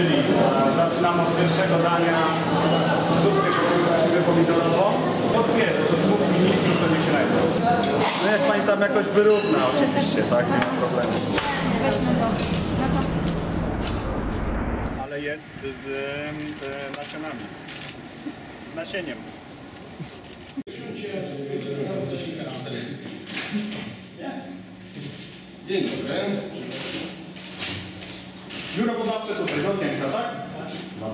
Czyli e, zaczynamy od pierwszego dania zupy koszulę pomidorową. Po dwie, do dwóch ministrów to nie średnio. No jak pani tam jakoś wyrówna oczywiście, tak, nie ma problemu. Ale jest z e, nasionami. Z nasieniem. Dzień dobry. Biuro podawcze tutaj, do piękna, tak?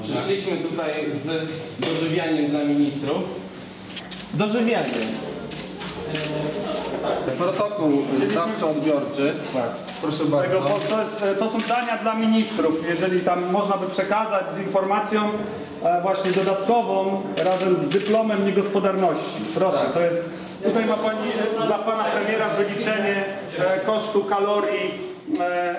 Przyszliśmy tutaj z dożywianiem dla ministrów. Dożywianie. Protokół zdawczo-odbiorczy. Tak. Proszę bardzo. to, jest, e, to są dania dla ministrów. Jeżeli tam można by przekazać z informacją e, właśnie dodatkową razem z dyplomem niegospodarności. Proszę, to jest. Tutaj ma Pani e, dla Pana Premiera wyliczenie e, kosztu kalorii e,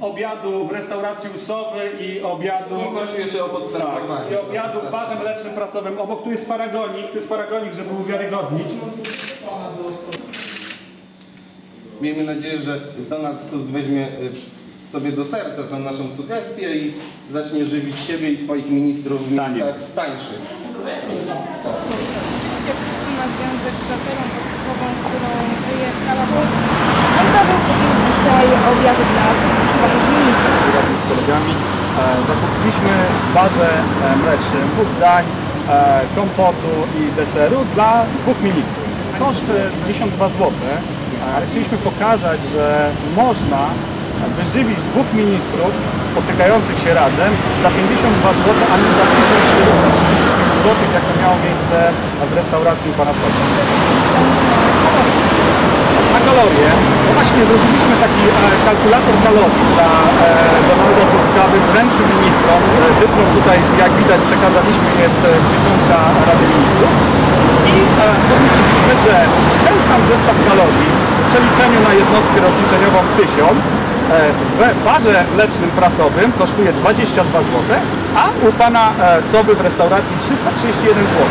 obiadu w restauracji Usowy i obiadu. Prosił jeszcze o Tak, i obiadu w barze mlecznym prasowym. Obok tu jest paragonik, tu jest paragonik, żeby uwiarygodnić. Miejmy nadzieję, że Donald Tusk weźmie y, sobie do serca tę naszą sugestię i zacznie żywić siebie i swoich ministrów w miejscach tańszych. Oczywiście wszystko ma związek z aferą podsłuchową, którą żyje cała Polska. Pan Paweł dzisiaj obiad dla. Razem z kolegami e, zakupiliśmy w barze e, mlecznym dwóch dań, e, kompotu i deseru dla dwóch ministrów. Koszt e, 52 zł, ale chcieliśmy pokazać, że można wyżywić dwóch ministrów spotykających się razem za 52 zł, a nie za 1435 zł, jak to miało miejsce w restauracji u pana. Na kalorie, no właśnie zrobiliśmy taki e, kalkulator kalorii dla e, Donalda Tuska, wręczył ministrom. E, dyplom tutaj, jak widać, przekazaliśmy, jest z pieczątka Rady Ministrów. I podliczyliśmy, że ten sam zestaw kalorii w przeliczeniu na jednostkę rozliczeniową 1000 e, w barze mlecznym prasowym kosztuje 22 zł, a u pana e, Soby w restauracji 331 zł.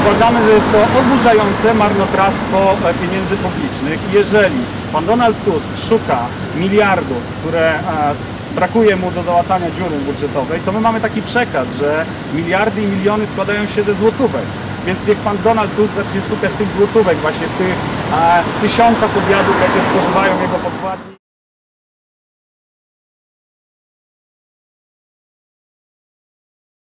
Uważamy, że jest to oburzające marnotrawstwo e, pieniędzy publicznych. Jeżeli pan Donald Tusk szuka miliardów, które e, brakuje mu do załatania dziury budżetowej, to my mamy taki przekaz, że miliardy i miliony składają się ze złotówek. Więc niech pan Donald Tusk zacznie szukać tych złotówek właśnie w tych e, tysiącach obiadów, jakie spożywają jego podwładni.